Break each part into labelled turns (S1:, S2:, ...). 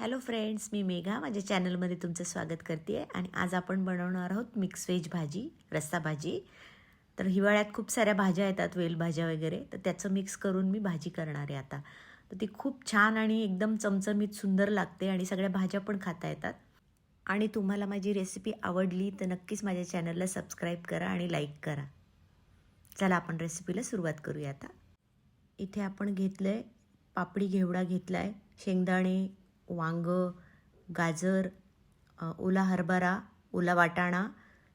S1: Hello friends मी मेघा. माझ्या चॅनलमध्ये तुमचं स्वागत करते आहे आणि आज आपण बनवणार आहोत मिक्स व्हेज भाजी रस्सा भाजी. तर हिवाळ्यात खूप साऱ्या भाज्या येतात वेलभाज्या वगैरे. तर त्याचं मिक्स करून मी भाजी करणार आहे आता. तर ती खूप छान आणि एकदम चमचमीत सुंदर लागते आणि सगळ्या भाज्या पण खाता येतात. आणि तुम्हाला माझी रेसिपी आवडली तर नक्कीच माझ्या चॅनलला सबस्क्राईब करा आणि लाईक करा. चला आपण रेसिपीला सुरुवात करूया आता. इथे आपण घेतलं आहे पापडी घेवडा घेतला आहे शेंगदाणे वांग गाजर ओला हरभरा ओला वाटाणा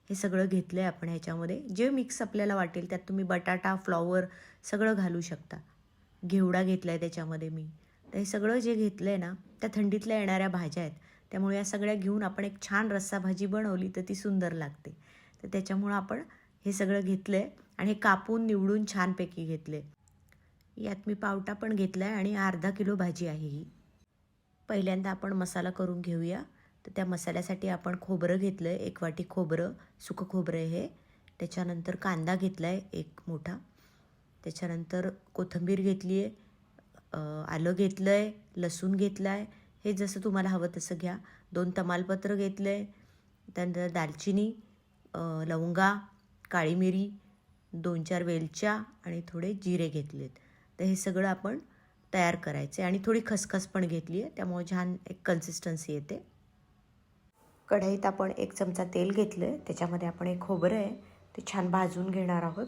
S1: हे सगळं घेतलं आहे आपण ह्याच्यामध्ये. जे मिक्स आपल्याला वाटेल त्यात तुम्ही बटाटा फ्लॉवर सगळं घालू शकता. घेवडा घेतला आहे त्याच्यामध्ये मी. तर हे सगळं जे घेतलं आहे ना त्या थंडीतल्या येणाऱ्या भाज्या आहेत. त्यामुळे या सगळ्या घेऊन आपण एक छान रस्सा भाजी बनवली तर ती सुंदर लागते. तर त्याच्यामुळं आपण हे सगळं घेतलं आहे आणि हे कापून निवडून छानपैकी घेतले यात मी पावटा पण घेतला आहे आणि अर्धा किलो भाजी आहे ही. पहिल्यांदा आपण मसाला करून घेऊया. तर त्या मसाल्यासाठी आपण खोबरं घेतलं आहे एक वाटी खोबरं सुकं खोबरं हे. त्याच्यानंतर कांदा घेतला आहे एक मोठा. त्याच्यानंतर कोथिंबीर घेतली आहे आलं घेतलं आहे लसूण घेतलं आहे हे जसं तुम्हाला हवं तसं घ्या. दोन तमालपत्र घेतलं आहे त्यानंतर दालचिनी लवंगा काळी मिरी दोन चार वेलच्या आणि थोडे जिरे घेतलेत. तर हे सगळं आपण तयार करायचे आणि थोडी खसखस पण घेतली आहे त्यामुळे छान एक कन्सिस्टन्सी येते. कढईत आपण एक चमचा तेल घेतलं आहे त्याच्यामध्ये आपण एक खोबरं आहे ते छान भाजून घेणार आहोत.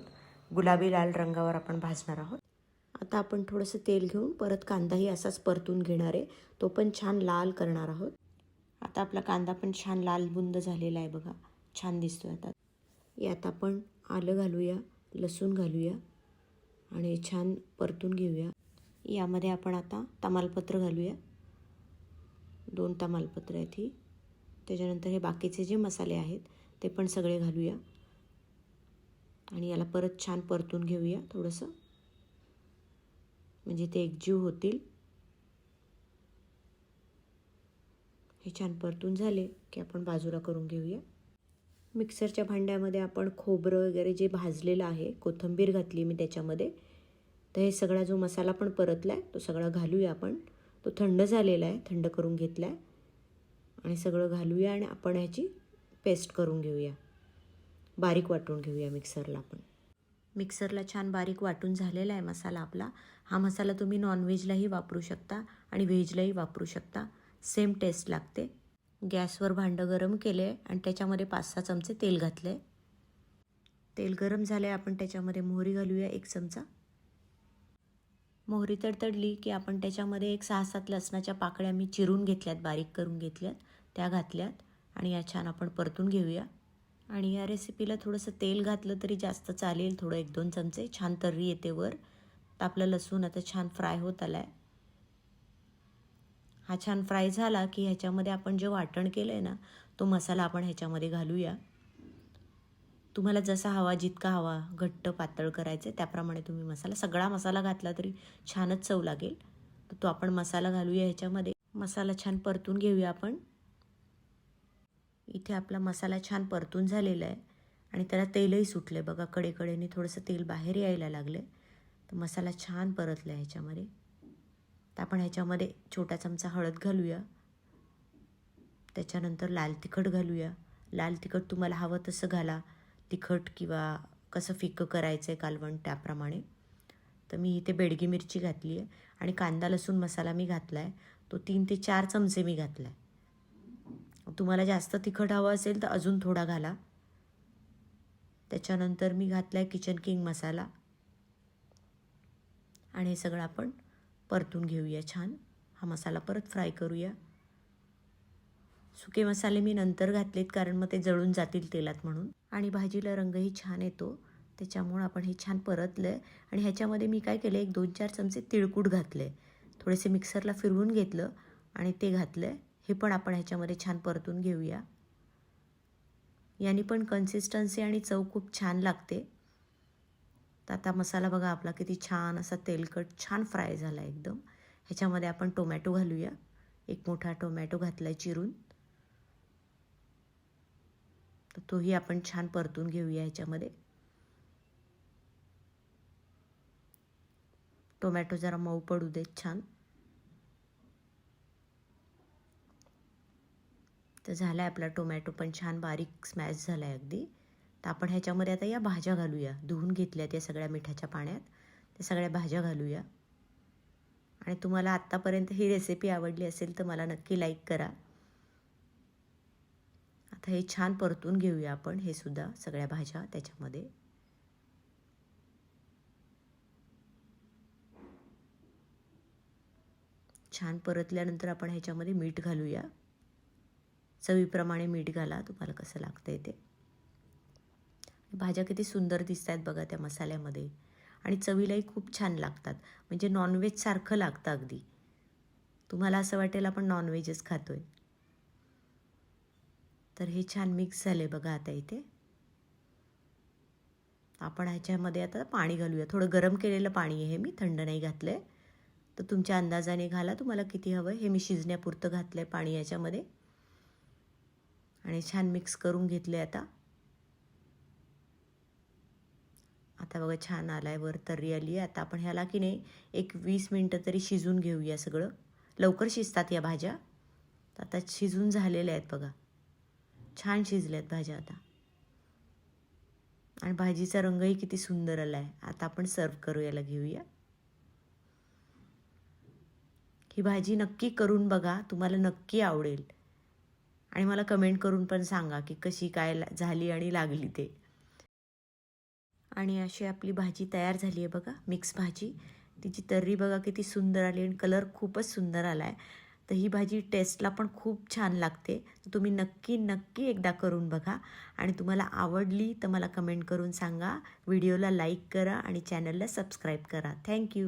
S1: गुलाबी लाल रंगावर आपण भाजणार आहोत. आता आपण थोडंसं तेल घेऊन परत कांदाही असाच परतून घेणार आहे तो पण छान लाल करणार आहोत. आता आपला कांदा पण छान लाल बुंद झालेला आहे बघा छान दिसतोय आता. यात आपण आलं घालूया लसूण घालूया आणि छान परतून घेऊया. यामध्ये आपण आता तमालपत्र घालूया. दोन तमालपत्र आहेत ही. त्याच्यानंतर हे बाकीचे जे मसाले आहेत ते पण सगळे घालूया. आणि याला परत छान परतून घेऊया थोडंसं. म्हणजे ते एकजीव होतील. हे छान परतून झाले की आपण बाजूला करून घेऊया. मिक्सरच्या भांड्यामध्ये आपण खोबरं वगैरे जे भाजलेलं आहे कोथिंबीर घातली मी त्याच्यामध्ये. तर हे सगळा जो मसाला पण परतला आहे तो सगळा घालूया आपण. तो थंड झालेला आहे थंड करून घेतला आहे आणि सगळं घालूया आणि आपण ह्याची पेस्ट करून घेऊया. बारीक वाटून घेऊया मिक्सरला आपण मिक्सरला छान बारीक वाटून झालेला आहे मसाला आपला. हा मसाला तुम्ही नॉनव्हेजलाही वापरू शकता आणि व्हेजलाही वापरू शकता. सेम टेस्ट लागते. गॅसवर भांडं गरम केले आहे आणि त्याच्यामध्ये पाच सहा चमचे तेल घातले तेल गरम झालं आहे आपण त्याच्यामध्ये मोहरी घालूया एक चमचा. मोहरी तडतडली की आपण त्याच्यामध्ये एक सहा सात लसणाच्या पाकळ्या मी चिरून घेतल्यात बारीक करून घेतल्यात त्या घातल्यात आणि या छान आपण परतून घेऊया. आणि या रेसिपीला थोडंसं तेल घातलं तरी जास्त चालेल थोडं एक दोन चमचे छान तर्री येते वर. तर आपलं लसूण आता छान फ्राय होत आला आहे हा छान फ्राय झाला की ह्याच्यामध्ये आपण जे वाटण केलं आहे ना तो मसाला आपण ह्याच्यामध्ये घालूया. तुम्हाला जसा हवा जितका हवा घट्ट पातळ करायचं आहे त्याप्रमाणे तुम्ही मसाला सगळा मसाला घातला तरी छानच चव लागेल. तर तो आपण मसाला घालूया ह्याच्यामध्ये मसाला छान परतून घेऊया आपण. इथे आपला मसाला छान परतून झालेला आहे. आणि त्याला तेलही सुटलं आहे बघा कडेकडेने थोडंसं तेल बाहेर यायला लागले तर मसाला छान परतला आहे ह्याच्यामध्ये तर आपण ह्याच्यामध्ये छोटा चमचा हळद घालूया. त्याच्यानंतर लाल तिखट घालूया. लाल तिखट तुम्हाला हवं तसं घाला. तिखट किंवा कसं फिकं करायचं आहे कालवण त्याप्रमाणे. तर मी इथे बेडगी मिरची घातली आहे आणि कांदा लसूण मसाला मी घातला आहे तो तीन ते चार चमचे मी घातला आहे तुम्हाला जास्त तिखट हवं असेल तर अजून थोडा घाला. त्याच्यानंतर मी घातला आहे किचन किंग मसाला. आणि हे सगळं आपण परतून घेऊया छान. हा मसाला परत फ्राय करूया. सुके मसाले मी नंतर घातलेत कारण मग ते जळून जातील तेलात म्हणून. आणि भाजीला रंगही छान येतो. त्याच्यामुळं आपण हे छान परतलं आहे आणि ह्याच्यामध्ये मी काय केलं एक दोन चार चमचे तिळकूट घातलं आहे थोडेसे मिक्सरला फिरवून घेतलं आणि ते घातलं हे पण आपण ह्याच्यामध्ये छान परतून घेऊया. याने पण कन्सिस्टन्सी आणि चव खूप छान लागते. तर आता मसाला बघा आपला किती छान असा तेलकट छान फ्राय झाला एकदम. ह्याच्यामध्ये आपण टोमॅटो घालूया. एक मोठा टोमॅटो घातला चिरून. तर तोही आपण छान परतून घेऊया ह्याच्यामध्ये टोमॅटो जरा मऊ पडू देत छान. तर झाला आहे आपला टोमॅटो पण छान बारीक स्मॅश झाला आहे अगदी. तर आपण ह्याच्यामध्ये आता या भाज्या घालूया. धुवून घेतल्या त्या सगळ्या मिठाच्या पाण्यात. त्या सगळ्या भाज्या घालूया. आणि तुम्हाला आत्तापर्यंत ही रेसिपी आवडली असेल तर मला नक्की लाईक करा. आता हे छान परतून घेऊया आपण. हे सुद्धा सगळ्या भाज्या त्याच्यामध्ये. छान परतल्यानंतर आपण ह्याच्यामध्ये मीठ घालूया. चवीप्रमाणे मीठ घाला. तुम्हाला कसं लागतं आहे ते. भाज्या किती सुंदर दिसत आहेत बघा त्या मसाल्यामध्ये. आणि चवीलाही खूप छान लागतात. म्हणजे नॉनव्हेजसारखं लागतं अगदी. तुम्हाला असं वाटेल आपण नॉनव्हेजच खातो आहे तर हे छान मिक्स झाले बघा आता इथे. आपण ह्याच्यामध्ये आता पाणी घालूया. थोडं गरम केलेलं पाणी आहे मी थंड नाही घातलं आहे तर तुमच्या अंदाजाने घाला तुम्हाला किती हवं हे मी शिजण्यापुरतं घातलं आहे पाणी याच्यामध्ये आणि छान मिक्स करून घेतले आता. आता बघा छान आला आहे वर तर्री आली आहे. आता आपण ह्याला की नाही एक वीस मिनटं तरी शिजून घेऊया सगळं. लवकर शिजतात या भाज्या. आता शिजून झालेल्या आहेत बघा. छान शिजल्या आहेत भाज्या आता. आणि भाजीचा रंगही किती सुंदर आला आहे आता आपण सर्व करू याला घेऊया. ही भाजी नक्की करून बघा तुम्हाला नक्की आवडेल. आणि मला कमेंट करून पण सांगा की कशी काय झाली आणि लागली ते. आणि अशी आपली भाजी तयार झाली आहे बघा मिक्स भाजी. तिची तर्री बघा किती सुंदर आली आणि कलर खूपच सुंदर आला आहे तर ही भाजी टेस्टला पण खूप छान लागते. तुम्ही नक्की नक्की एकदा करून बघा. आणि तुम्हाला आवडली तर मला कमेंट करून सांगा. व्हिडिओला लाईक करा आणि चॅनलला सबस्क्राईब करा. थँक्यू.